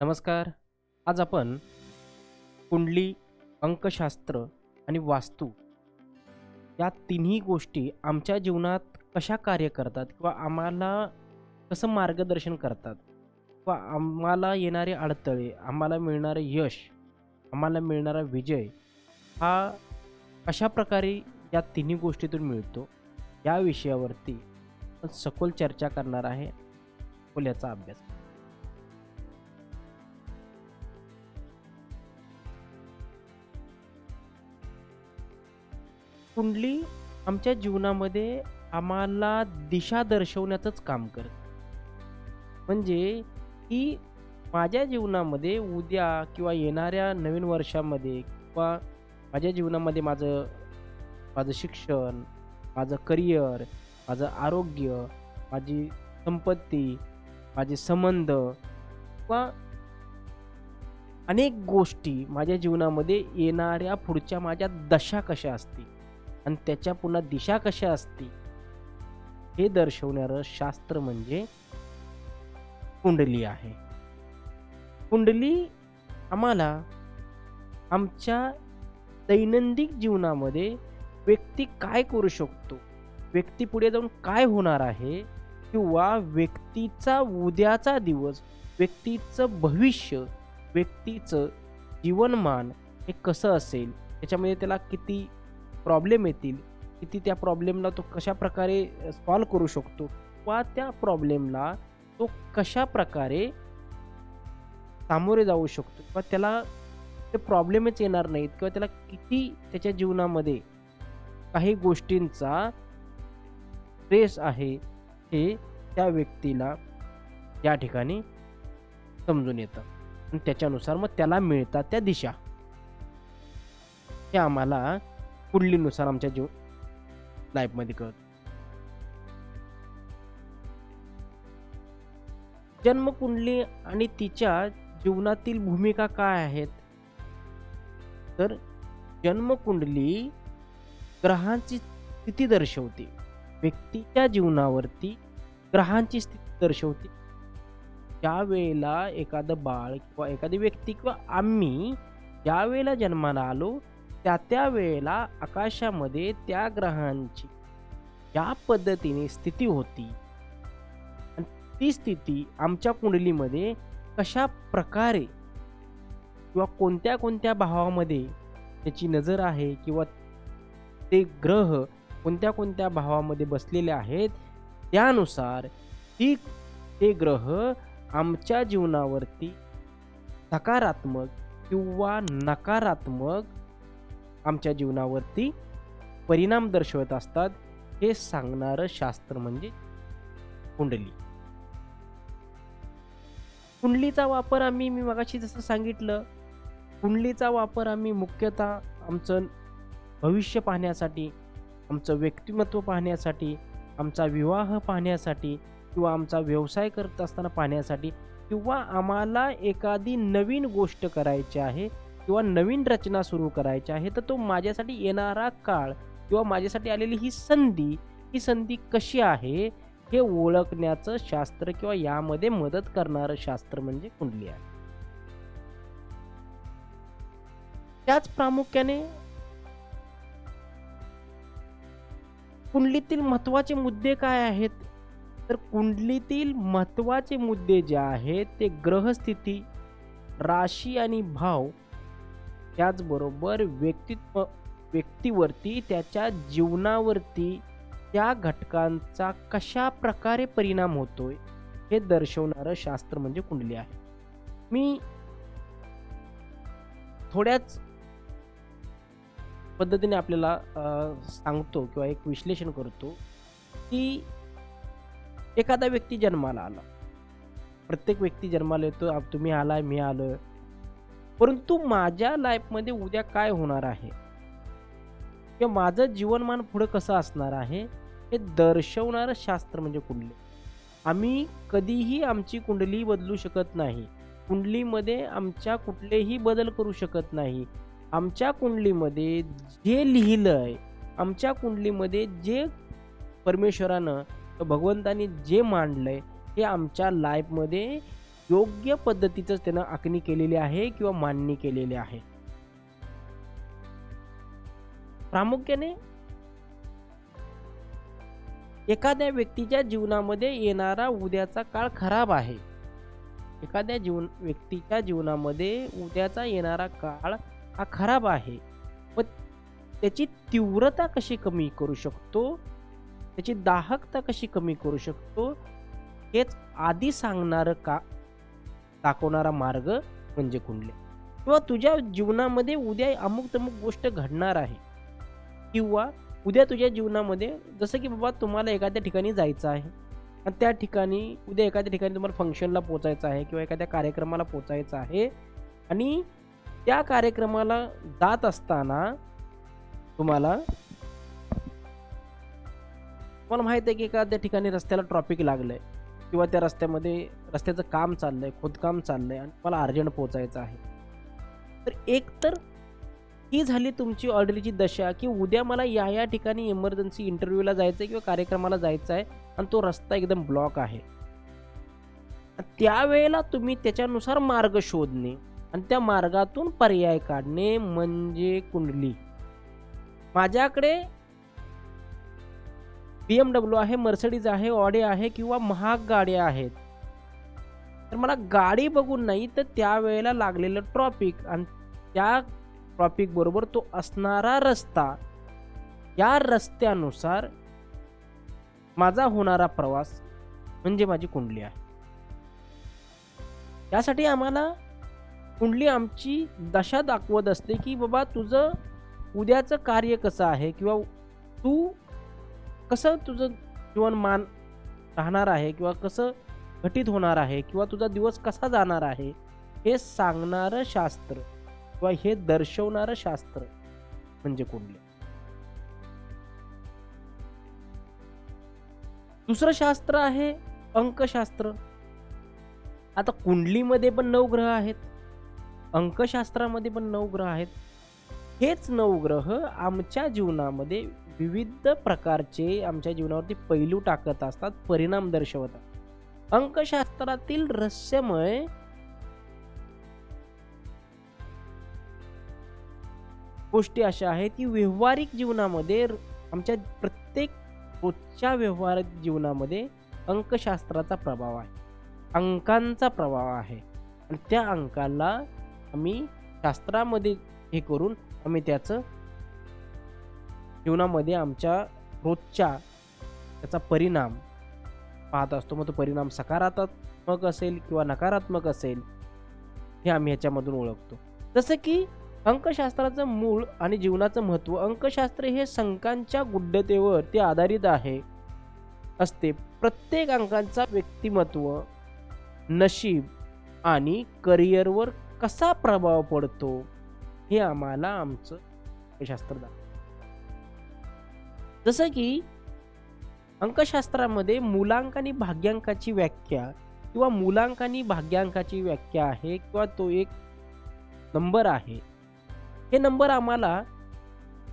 नमस्कार. आज आपण कुंडली अंकशास्त्र आणि वास्तू या तिन्ही गोष्टी आमच्या जीवनात कशा कार्य करतात किंवा आम्हाला कसं मार्गदर्शन करतात किंवा आम्हाला येणारे अडथळे आम्हाला मिळणारे यश आम्हाला मिळणारा विजय हा कशा प्रकारे या तिन्ही गोष्टीतून मिळतो या विषयावरती सखोल चर्चा करणार आहे. खोल्याचा अभ्यास. कुंडली आमच्या जीवनामध्ये आम्हाला दिशा दर्शवण्याचंच काम करते. म्हणजे की माझ्या जीवनामध्ये उद्या किंवा येणाऱ्या नवीन वर्षामध्ये किंवा माझ्या जीवनामध्ये माझं माझं शिक्षण माझं करिअर माझं आरोग्य माझी संपत्ती माझे संबंध किंवा अनेक गोष्टी माझ्या जीवनामध्ये येणाऱ्या पुढच्या माझ्या दशा कशा असतील? आणि त्याच्या पुन्हा दिशा कशा असतील हे दर्शवणारं शास्त्र म्हणजे कुंडली आहे. कुंडली आम्हाला आमच्या दैनंदिन जीवनामध्ये व्यक्ती काय करू शकतो? व्यक्ती पुढे जाऊन काय होणार आहे? किंवा व्यक्तीचा उद्याचा दिवस व्यक्तीचं भविष्य व्यक्तीचं जीवनमान हे कसं असेल? त्याच्यामध्ये त्याला किती प्रॉब्लेम येतील किती त्या प्रॉब्लेमला तो कशा प्रकारे सॉल्व करू शकतो? वा त्या प्रॉब्लेमला तो कशा प्रकारे सामोरे जाऊ शकतो? किंवा त्याला ते प्रॉब्लेमच येणार नाहीत? किंवा त्याला किती त्याच्या जीवनामध्ये काही गोष्टींचा स्ट्रेस आहे हे त्या व्यक्तीला या ठिकाणी समजून येतं. आणि त्याच्यानुसार मग त्याला मिळतात त्या दिशा. हे आम्हाला कुंडलीनुसार आमच्या जीव लाईफमध्ये कळत. जन्मकुंडली आणि तिच्या जीवनातील भूमिका काय आहेत? तर जन्मकुंडली ग्रहांची स्थिती दर्शवते. व्यक्तीच्या जीवनावरती ग्रहांची स्थिती दर्शवते. ज्या वेळेला एखादं बाळ किंवा एखादी व्यक्ती किंवा आम्ही ज्या वेळेला जन्माला आलो त्या त्या वेळेला आकाशामध्ये त्या ग्रहांची ज्या पद्धतीने स्थिती होती. ती स्थिती आमच्या कुंडलीमध्ये कशा प्रकारे किंवा कोणत्या कोणत्या भावामध्ये त्याची नजर आहे किंवा ते ग्रह कोणत्या कोणत्या भावामध्ये बसलेले आहेत त्यानुसार ती ते ग्रह आमच्या जीवनावरती सकारात्मक किंवा नकारात्मक आमच्या जीवनावरती परिणाम दर्शवत असतात हे सांगणारं शास्त्र म्हणजे कुंडली. कुंडलीचा वापर आम्ही मी मगाशी जसं सांगितलं कुंडलीचा वापर आम्ही मुख्यतः आमचं भविष्य पाहण्यासाठी आमचं व्यक्तिमत्व पाहण्यासाठी आमचा विवाह पाहण्यासाठी किंवा आमचा व्यवसाय करत असताना पाहण्यासाठी किंवा आम्हाला एखादी नवीन गोष्ट करायची आहे किंवा नवीन रचना सुरू करायची आहे तर तो माझ्यासाठी येणारा काळ किंवा माझ्यासाठी आलेली ही संधी ही संधी कशी आहे हे ओळखण्याचं शास्त्र किंवा यामध्ये मदत करणारं शास्त्र म्हणजे कुंडली आहे त्याच प्रामुख्याने कुंडलीतील महत्त्वाचे मुद्दे काय आहेत? तर कुंडलीतील महत्त्वाचे मुद्दे जे आहेत ते ग्रहस्थिती राशी आणि भाव त्याचबरोबर व्यक्तित्व व्यक्तीवरती त्याच्या जीवनावरती त्या घटकांचा कशा प्रकारे परिणाम होतोय हे दर्शवणारं शास्त्र म्हणजे कुंडली आहे. मी थोड्याच पद्धतीने आपल्याला सांगतो किंवा एक विश्लेषण करतो की एखादा व्यक्ती जन्माला आला. प्रत्येक व्यक्ती जन्माला येतो तुम्ही आलाय मी आलोय. परंतु माझ्या लाईफमध्ये उद्या काय होणार आहे? किंवा माझं जीवनमान पुढं कसं असणार आहे? हे दर्शवणारं शास्त्र म्हणजे कुंडली. आम्ही कधीही आमची कुंडली बदलू शकत नाही. कुंडलीमध्ये आमच्या कुठलेही बदल करू शकत नाही. आमच्या कुंडलीमध्ये जे लिहिलं आहे आमच्या कुंडलीमध्ये जे परमेश्वरानं भगवंतानी जे मांडलं आहे हे आमच्या लाईफमध्ये योग्य पद्धतीचंच त्यानं आखणी केलेली आहे किंवा मांडणी केलेली आहे. प्रामुख्याने एखाद्या व्यक्तीच्या जीवनामध्ये येणारा उद्याचा काळ खराब आहे. एखाद्या जीवन व्यक्तीच्या जीवनामध्ये उद्याचा येणारा काळ हा खराब आहे. व त्याची तीव्रता कशी कमी करू शकतो? त्याची दाहकता कशी कमी करू शकतो? हेच आधी सांगणारं का दाखवणारा मार्ग म्हणजे कुंडली. किंवा तुझ्या जीवनामध्ये उद्या अमुक तमुक गोष्ट घडणार आहे. किंवा उद्या तुझ्या जीवनामध्ये जसं की बाबा तुम्हाला एखाद्या ठिकाणी जायचं आहे. आणि त्या ठिकाणी उद्या एखाद्या ठिकाणी तुम्हाला फंक्शनला पोचायचं आहे किंवा एखाद्या कार्यक्रमाला पोचायचं आहे. आणि त्या कार्यक्रमाला जात असताना तुम्हाला तुम्हाला माहीत आहे की एखाद्या ठिकाणी रस्त्याला ट्रॉफिक आहे किंवा त्या रस्त्यामध्ये रस्त्याचं काम चाललंय खोदकाम चाललंय आणि मला अर्जंट पोचायचं आहे. तर एक तर ही झाली तुमची ऑर्डरची दशा की उद्या मला या या ठिकाणी इमर्जन्सी इंटरव्ह्यूला जायचं आहे किंवा कार्यक्रमाला जायचं आहे आणि तो रस्ता एकदम ब्लॉक आहे. त्यावेळेला तुम्ही त्याच्यानुसार मार्ग शोधणे आणि त्या मार्गातून पर्याय काढणे म्हणजे कुंडली. माझ्याकडे बी एम डब्ल्यू आहे मर्सडीज आहे ऑडे आहे किंवा महाग गाड्या आहेत. तर मला गाडी बघून नाही तर त्यावेळेला लागलेलं ट्रॉपिक आणि त्या ट्रॉपिकबरोबर तो असणारा रस्ता. या रस्त्यानुसार माझा होणारा प्रवास म्हणजे माझी कुंडली आहे. यासाठी आम्हाला कुंडली आमची दशा दाखवत असते की बाबा तुझं उद्याचं कार्य कसं आहे किंवा तू कसं तुझं जीवनमान राहणार आहे किंवा कसं घटित होणार आहे किंवा तुझा दिवस कसा जाणार आहे हे सांगणारं शास्त्र किंवा हे दर्शवणारं शास्त्र म्हणजे कुंडली. दुसरं शास्त्र आहे अंकशास्त्र. आता कुंडलीमध्ये पण नऊ ग्रह आहेत. अंकशास्त्रामध्ये पण नऊ ग्रह आहेत. हेच नऊ ग्रह आमच्या जीवनामध्ये विविध प्रकारचे आमच्या जीवनावरती पैलू टाकत असतात परिणाम दर्शवतात. अंकशास्त्रातील रहस्यमय गोष्टी अशा आहेत की व्यवहारिक जीवनामध्ये आमच्या प्रत्येक रोजच्या व्यवहारिक जीवनामध्ये अंकशास्त्राचा प्रभाव आहे. अंकांचा प्रभाव आहे. आणि त्या अंकाला आम्ही शास्त्रामध्ये हे करून आम्ही त्याचं जीवनामध्ये आमच्या रोजच्या त्याचा परिणाम पाहत असतो. मग तो परिणाम सकारात्मक असेल किंवा नकारात्मक असेल हे आम्ही ह्याच्यामधून ओळखतो. जसं की अंकशास्त्राचं मूळ आणि जीवनाचं महत्त्व अंकशास्त्र हे संकांच्या गुड्डतेवर ते आधारित आहे असते. प्रत्येक अंकांचा व्यक्तिमत्व नशीब आणि करिअरवर कसा प्रभाव पडतो हे आम्हाला आमचं अंकशास्त्र दाखवतं. जसं की अंकशास्त्रामध्ये मूलांक आणि भाग्यांकाची व्याख्या किंवा मूलांक आणि भाग्यांकाची व्याख्या आहे किंवा तो एक नंबर आहे. हे नंबर आम्हाला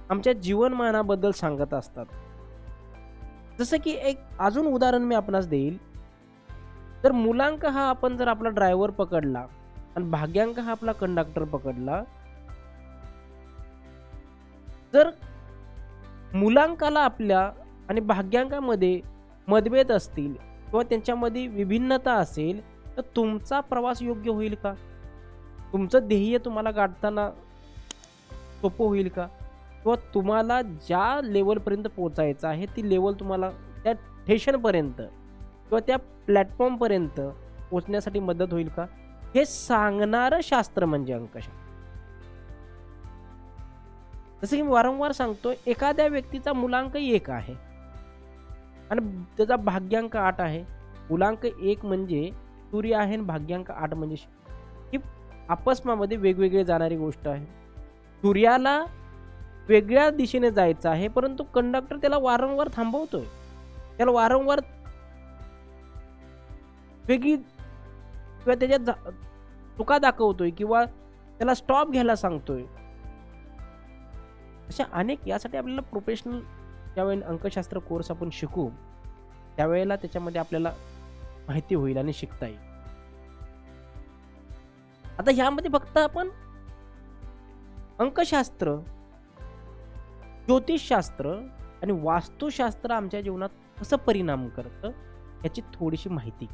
आमच्या जीवनमानाबद्दल सांगत असतात. जसं की एक अजून उदाहरण मी आपणास देईल. तर मुलांक हा आपण जर आपला ड्रायव्हर पकडला आणि भाग्यांक हा आपला कंडक्टर पकडला. जर मुलांकाला आपल्या आणि भाग्यांकामध्ये मतभेद असतील किंवा त्यांच्यामध्ये विभिन्नता असेल तर तुमचा प्रवास योग्य होईल का? तुमचं ध्येय तुम्हाला गाठताना सोपं होईल का? किंवा तुम्हाला ज्या लेवलपर्यंत पोचायचं आहे ती लेवल तुम्हाला त्या ठेशनपर्यंत किंवा त्या प्लॅटफॉर्मपर्यंत पोचण्यासाठी मदत होईल का? हे सांगणारं शास्त्र म्हणजे अंकशास्त्र. जसं की मी वारंवार सांगतो एखाद्या व्यक्तीचा मुलांक एक आहे. आणि त्याचा भाग्यांक आठ आहे. मुलांक एक म्हणजे सूर्य आहे आणि भाग्यांक आठ म्हणजे ही आपसमामध्ये वेगवेगळे जाणारी गोष्ट आहे. सूर्याला वेगळ्या दिशेने जायचं आहे परंतु कंडक्टर त्याला वारंवार थांबवतोय. त्याला वारंवार वेगळी किंवा त्याच्यात चुका दाखवतोय किंवा त्याला स्टॉप घ्यायला सांगतोय. अशा अनेक यासाठी आपल्याला प्रोफेशनल ज्यावेळी अंकशास्त्र कोर्स आपण शिकू त्यावेळेला त्याच्यामध्ये आपल्याला माहिती होईल आणि शिकता येईल. आता ह्यामध्ये फक्त आपण अंकशास्त्र ज्योतिषशास्त्र आणि वास्तुशास्त्र आमच्या जीवनात कसं परिणाम करतं याची थोडीशी माहिती.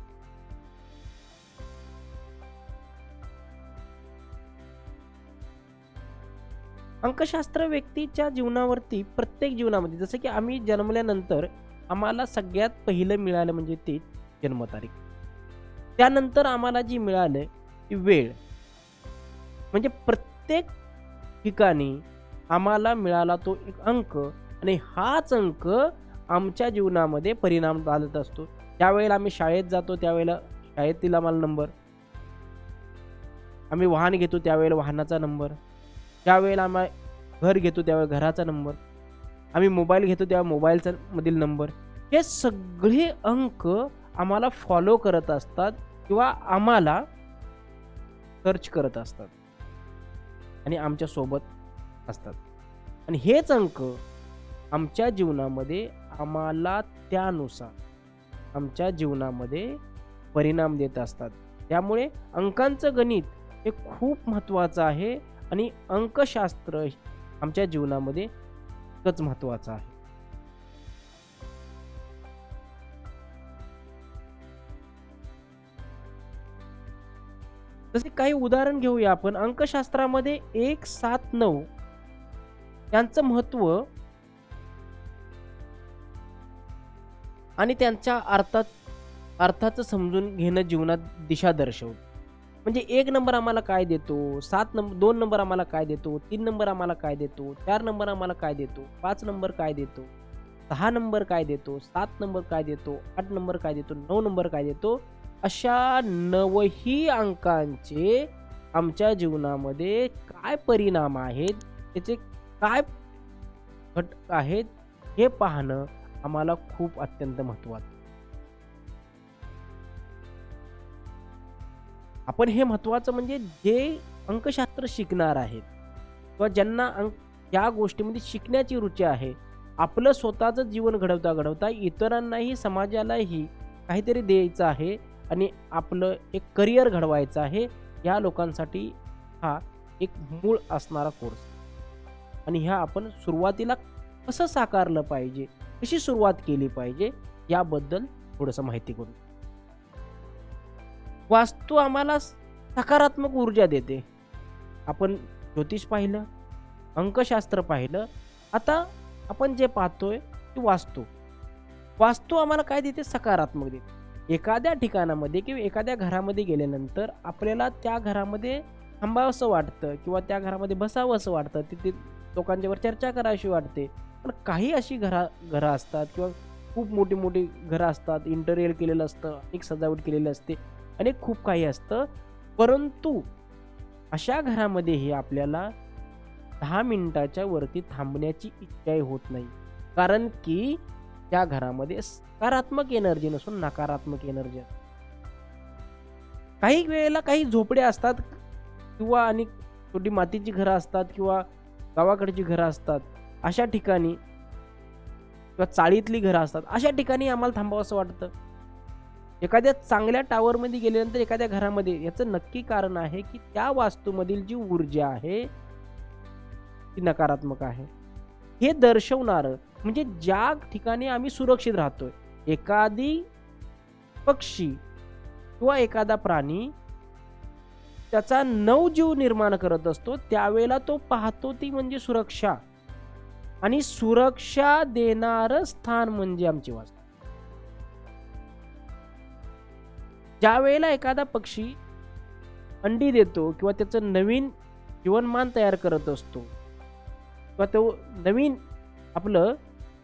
अंकशास्त्र व्यक्तीच्या जीवनावरती प्रत्येक जीवनामध्ये जसं की आम्ही जन्मल्यानंतर आम्हाला सगळ्यात पहिलं मिळालं म्हणजे ते जन्मतारीख. त्यानंतर आम्हाला जी मिळालं ती वेळ. म्हणजे प्रत्येक ठिकाणी आम्हाला मिळाला तो एक अंक आणि हाच अंक आमच्या जीवनामध्ये परिणाम चालत असतो. त्यावेळेला आम्ही शाळेत जातो त्यावेळेला शाळेतील आम्हाला नंबर. आम्ही वाहन घेतो त्यावेळेला वाहनाचा नंबर. ज्यावेळेला आम्ही घर घेतो त्यावेळेला घराचा नंबर आम्ही मोबाईल घेतो तेव्हा मोबाईलचा मधील नंबर. हे सगळे अंक आम्हाला फॉलो करत असतात किंवा आम्हाला सर्च करत असतात आणि आमच्यासोबत असतात. आणि हेच अंक आमच्या जीवनामध्ये आम्हाला त्यानुसार आमच्या जीवनामध्ये परिणाम देत असतात. त्यामुळे अंकांचं गणित हे खूप महत्त्वाचं आहे. आणि अंकशास्त्र आमच्या जीवनामध्ये इतकंच महत्त्वाचं आहे. जसे काही उदाहरण घेऊया आपण. अंकशास्त्रामध्ये एक सात नऊ यांचं महत्त्व आणि त्यांच्या अर्थात अर्थाचं समजून घेणं जीवनात दिशा दर्शवतं. म्हणजे एक नंबर आम्हाला काय देतो? सात नंबर दोन नंबर आम्हाला काय देतो? तीन नंबर आम्हाला काय देतो? चार नंबर आम्हाला काय देतो? पाच नंबर काय देतो? सहा नंबर काय देतो? सात नंबर काय देतो? आठ नंबर काय देतो? नऊ नंबर काय देतो? अशा नवही अंकांचे आमच्या जीवनामध्ये काय परिणाम आहेत? त्याचे काय घटक आहेत? हे पाहणं आम्हाला खूप अत्यंत महत्त्वाचं आपण हे महत्त्वाचं म्हणजे जे अंकशास्त्र शिकणार आहेत किंवा ज्यांना अंक या गोष्टीमध्ये शिकण्याची रुची आहे आपलं स्वतःचं जीवन घडवता घडवता इतरांनाही समाजालाही काहीतरी द्यायचं आहे आणि आपलं एक करिअर घडवायचं आहे या लोकांसाठी हा एक मूळ असणारा कोर्स. आणि ह्या आपण सुरुवातीला कसं साकारलं पाहिजे कशी सुरुवात केली पाहिजे याबद्दल थोडंसं माहिती करू. वास्तू आम्हाला सकारात्मक ऊर्जा देते. आपण ज्योतिष पाहिलं अंकशास्त्र पाहिलं आता आपण जे पाहतोय ती वास्तू. वास्तू आम्हाला काय देते? सकारात्मक देते. एखाद्या ठिकाणामध्ये किंवा एखाद्या घरामध्ये गेल्यानंतर आपल्याला त्या घरामध्ये थांबावंसं वाटतं किंवा त्या घरामध्ये बसावं असं वाटतं तिथे लोकांच्यावर चर्चा करावीशी वाटते. पण काही अशी घरा घरं असतात किंवा खूप मोठी मोठी घरं असतात इंटरियर केलेलं असतं एक सजावट केलेली असते. आणि खूप काही असतं. परंतु अशा घरामध्येही आपल्याला दहा मिनिटाच्या वरती थांबण्याची इच्छाही होत नाही. कारण की त्या घरामध्ये सकारात्मक एनर्जी नसून नकारात्मक एनर्जी काही वेळेला काही झोपड्या असतात किंवा आणि छोटी मातीची घरं असतात किंवा गावाकडची घरं असतात. अशा ठिकाणी किंवा चाळीतली घरं असतात. अशा ठिकाणी आम्हाला थांबावं असं वाटतं. एखाद्या चांगल्या टावरमध्ये गेल्यानंतर एखाद्या घरामध्ये याचं नक्की कारण आहे की त्या वास्तूमधील जी ऊर्जा आहे ती नकारात्मक आहे. हे दर्शवणारं म्हणजे ज्या ठिकाणी आम्ही सुरक्षित राहतोय एखादी पक्षी किंवा एखादा प्राणी त्याचा नवजीव निर्माण करत असतो त्यावेळेला तो पाहतो ती म्हणजे सुरक्षा. आणि सुरक्षा देणारं स्थान म्हणजे आमची वास्तू. ज्या वेळेला एखादा पक्षी अंडी देतो किंवा त्याचं नवीन जीवनमान तयार करत असतो किंवा तो नवीन आपलं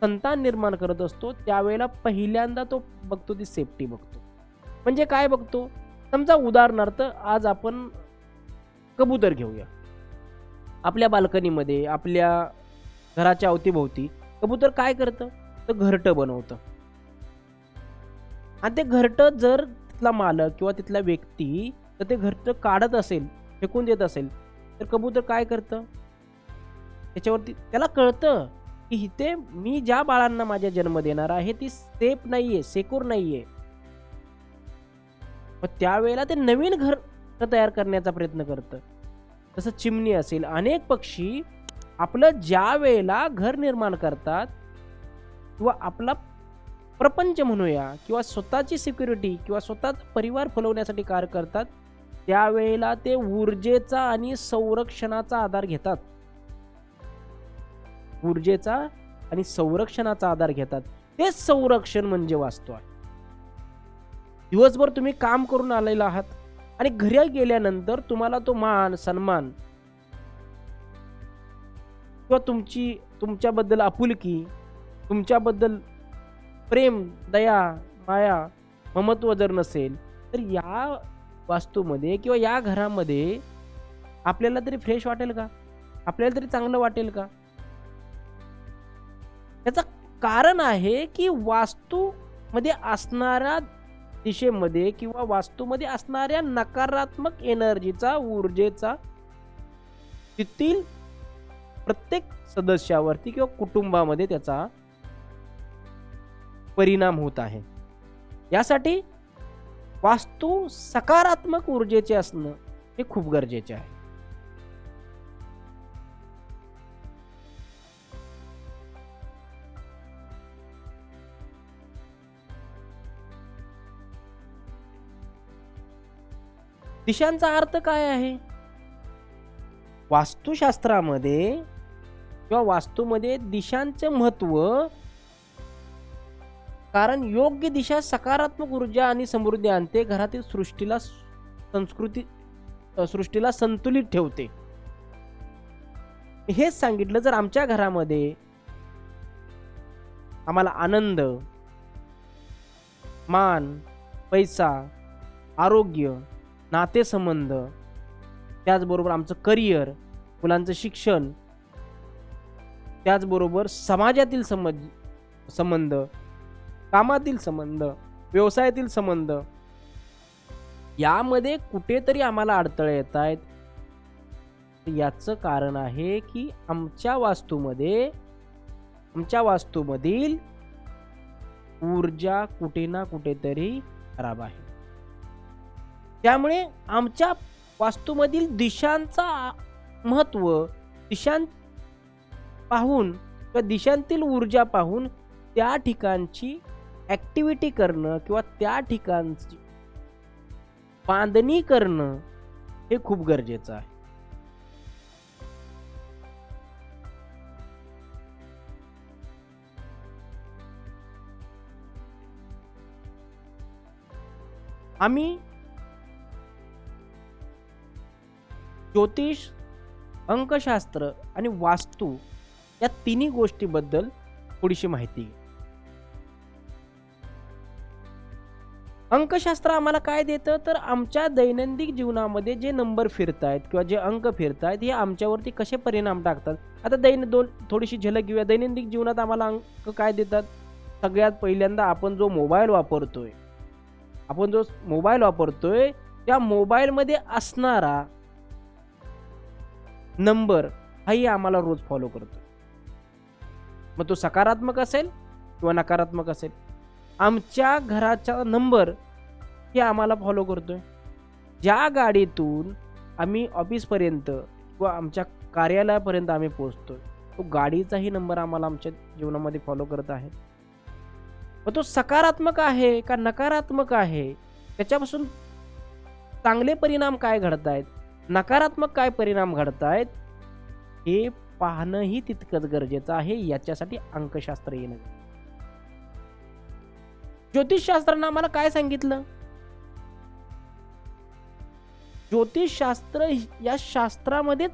संतान निर्माण करत असतो त्यावेळेला पहिल्यांदा तो बघतो ती सेफ्टी बघतो. म्हणजे काय बघतो? समजा उदाहरणार्थ आज आपण कबूतर घेऊया. आपल्या बाल्कनीमध्ये आपल्या घराच्या अवतीभोवती कबूतर काय करतं? तर घरटं बनवतं. आणि ते घरटं जर तिथला मालक किंवा तिथला व्यक्ती तर ते घरचं काढत असेल फेकून देत असेल तर कबूतर काय करतं? त्याच्यावरती त्याला कळतं की इथे मी ज्या बाळांना माझ्या जन्म देणार आहे ती सेफ नाहीये सेक्युर नाहीये. मग त्यावेळेला ते नवीन घर तयार करण्याचा प्रयत्न करतं. तसं चिमणी असेल अनेक पक्षी आपलं ज्या वेळेला घर निर्माण करतात किंवा आपला प्रपंच म्हणूया किंवा स्वतःची सिक्युरिटी किंवा स्वतःचा परिवार फुलवण्यासाठी कार्य करतात त्यावेळेला ते ऊर्जेचा आणि संरक्षणाचा आधार घेतात. ऊर्जेचा आणि संरक्षणाचा आधार घेतात. तेच संरक्षण म्हणजे वास्तू आहे दिवसभर तुम्ही काम करून आलेला आहात आणि घरी गेल्यानंतर तुम्हाला तो मान सन्मान किंवा तुमची तुमच्याबद्दल आपुलकी तुमच्याबद्दल प्रेम दया माया ममत्व जर नसेल तर या वास्तूमध्ये किंवा या घरामध्ये आपल्याला तरी फ्रेश वाटेल का? आपल्याला तरी चांगलं वाटेल का? त्याचं कारण आहे की वास्तूमध्ये असणाऱ्या दिशेमध्ये किंवा वास्तूमध्ये असणाऱ्या नकारात्मक एनर्जीचा ऊर्जेचा तेथील प्रत्येक सदस्यावरती किंवा कुटुंबामध्ये त्याचा परिणाम होत आहे. यासाठी वास्तू सकारात्मक ऊर्जेचे असणं हे खूप गरजेचे आहे. दिशांचा अर्थ काय आहे? वास्तुशास्त्रामध्ये किंवा वास्तूमध्ये दिशांचे महत्त्व कारण योग्य दिशा सकारात्मक ऊर्जा आणि समृद्धी आणते घरातील सृष्टीला संस्कृती सृष्टीला संतुलित ठेवते. हेच सांगितलं जर आमच्या घरामध्ये आम्हाला आनंद मान पैसा आरोग्य नातेसंबंध त्याचबरोबर आमचं करिअर मुलांचं शिक्षण त्याचबरोबर समाजातील समज संबंध कामातील संबंध व्यवसायातील संबंध यामध्ये कुठेतरी आम्हाला अडथळे येत आहेत. याचं कारण आहे की आमच्या वास्तूमध्ये आमच्या वास्तूमधील ऊर्जा कुठे ना कुठेतरी खराब आहे. त्यामुळे आमच्या वास्तूमधील दिशांचा महत्त्व दिशां पाहून किंवा दिशांतील ऊर्जा पाहून त्या ठिकाणची ॲक्टिव्हिटी करणं किंवा त्या ठिकाणची बांधणी करणं हे खूप गरजेचं आहे. आम्ही ज्योतिष अंकशास्त्र आणि वास्तू या तिन्ही गोष्टीबद्दल थोडीशी माहिती अंकशास्त्र आम्हाला काय देतं? तर आमच्या दैनंदिन जीवनामध्ये जे नंबर फिरतायत किंवा जे अंक फिरतायत हे आमच्यावरती कसे परिणाम टाकतात? आता दैन दोन थोडीशी झलक घेऊया. दैनंदिन जीवनात आम्हाला अंक काय देतात? सगळ्यात पहिल्यांदा आपण जो मोबाईल वापरतोय आपण जो मोबाईल वापरतोय त्या मोबाईलमध्ये असणारा नंबर हाही आम्हाला रोज फॉलो करतो. मग तो सकारात्मक असेल किंवा नकारात्मक असेल? आमच्या घराचा नंबर हे आम्हाला फॉलो करतो आहे ज्या गाडीतून आम्ही ऑफिसपर्यंत किंवा आमच्या कार्यालयापर्यंत आम्ही पोचतो तो गाडीचाही नंबर आम्हाला आमच्या जीवनामध्ये फॉलो करत आहे. मग तो सकारात्मक आहे का नकारात्मक आहे? त्याच्यापासून चांगले परिणाम काय घडत आहेत नकारात्मक काय परिणाम घडत आहेत हे पाहणंही तितकंच गरजेचं आहे याच्यासाठी अंकशास्त्र येणं ज्योतिषशास्त्रानं आम्हाला काय सांगितलं? ज्योतिषशास्त्र या शास्त्रामध्येच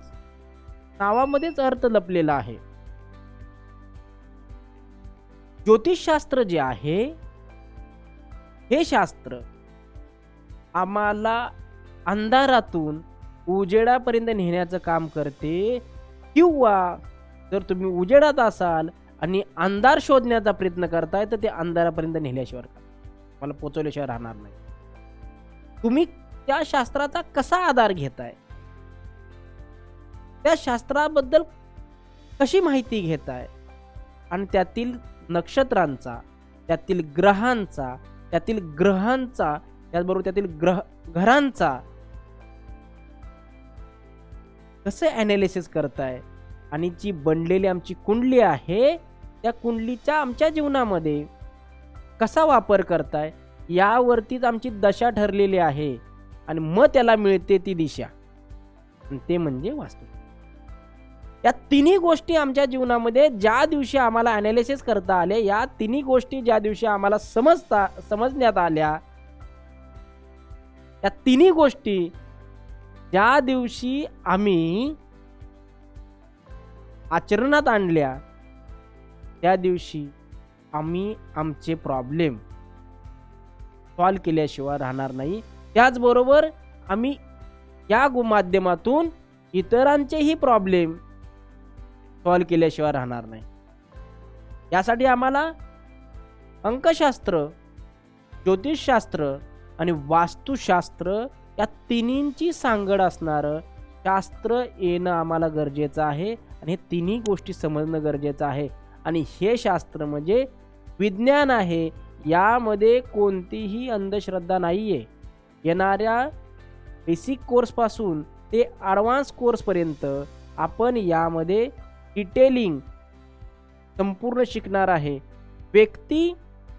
नावामध्येच अर्थ लपलेला आहे. ज्योतिषशास्त्र जे आहे हे शास्त्र आम्हाला अंधारातून उजेडापर्यंत नेण्याचं काम करते. किंवा जर तुम्ही उजेडात असाल आणि अंधार शोधण्याचा प्रयत्न करताय तर ते अंधारापर्यंत नेल्याशिवाय मला पोचवल्याशिवाय राहणार नाही. तुम्ही त्या शास्त्राचा कसा आधार घेताय? त्या शास्त्राबद्दल कशी माहिती घेताय? आणि त्यातील नक्षत्रांचा त्यातील ग्रहांचा त्यातील ग्रहांचा त्याचबरोबर त्यातील ग्रह घरांचा कसं ॲनालिसिस करताय? आणि जी बनलेली आमची कुंडली आहे त्या कुंडलीचा आमच्या जीवनामध्ये कसा वापर करताय यावरतीच आमची दशा ठरलेली आहे आणि मग त्याला मिळते ती दिशा. ते म्हणजे वास्तू या तिन्ही गोष्टी आमच्या जीवनामध्ये ज्या दिवशी आम्हाला ॲनालिसिस करता आले या तिन्ही गोष्टी ज्या दिवशी आम्हाला समजता समजण्यात आल्या या तिन्ही गोष्टी ज्या दिवशी आम्ही आचरणात आणल्या त्या दिवशी आम्ही आमचे प्रॉब्लेम सॉल्व केल्याशिवाय राहणार नाही. त्याचबरोबर आम्ही या गु माध्यमातून इतरांचेही प्रॉब्लेम सॉल्व केल्याशिवाय राहणार नाही. यासाठी आम्हाला अंकशास्त्र ज्योतिषशास्त्र आणि वास्तुशास्त्र या तिन्हींची सांगड असणारं शास्त्र येणं आम्हाला गरजेचं आहे आणि हे तिन्ही गोष्टी समजणं गरजेचं आहे. आणि हे शास्त्र म्हणजे विज्ञान आहे. यामध्ये कोणतीही अंधश्रद्धा नाही आहे येणाऱ्या बेसिक कोर्सपासून ते ॲडव्हान्स कोर्सपर्यंत आपण यामध्ये डिटेलिंग संपूर्ण शिकणार आहे. व्यक्ती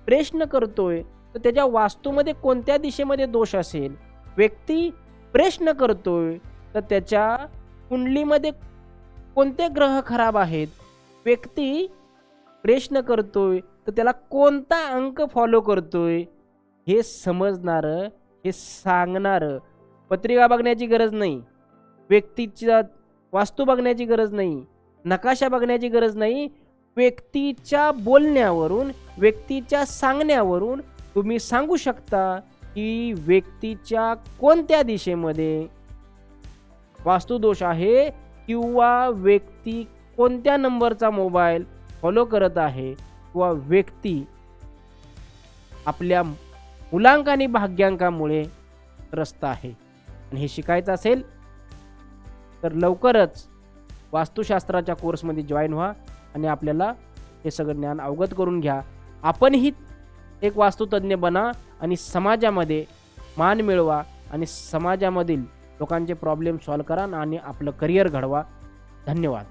प्रश्न करतोय तर त्याच्या वास्तूमध्ये कोणत्या दिशेमध्ये दोष असेल? व्यक्ती प्रश्न करतोय तर त्याच्या कुंडलीमध्ये कोणते ग्रह खराब आहेत? व्यक्ती प्रश्न करतोय तर त्याला कोणता अंक फॉलो करतोय? हे समजणारं हे सांगणारं पत्रिका बघण्याची गरज नाही. व्यक्तीच्या वास्तू बघण्याची गरज नाही. नकाशा बघण्याची गरज नाही. व्यक्तीच्या बोलण्यावरून व्यक्तीच्या सांगण्यावरून तुम्ही सांगू शकता की व्यक्तीच्या कोणत्या दिशेमध्ये वास्तुदोष आहे किंवा व्यक्ती कोणत्या नंबरचा मोबाईल फॉलो करत आहे किंवा व्यक्ती आपल्या मुलांक आणि भाग्यांकामुळे त्रस्त आहे. आणि हे शिकायचं असेल तर लवकरच वास्तुशास्त्राच्या कोर्समध्ये जॉईन व्हा आणि आपल्याला हे सगळं ज्ञान अवगत करून घ्या. आपणही एक वास्तुतज्ञ बना आणि समाजामध्ये मान मिळवा आणि समाजामधील लोकांचे प्रॉब्लेम सॉल्व करा आणि आपलं करिअर घडवा. धन्यवाद.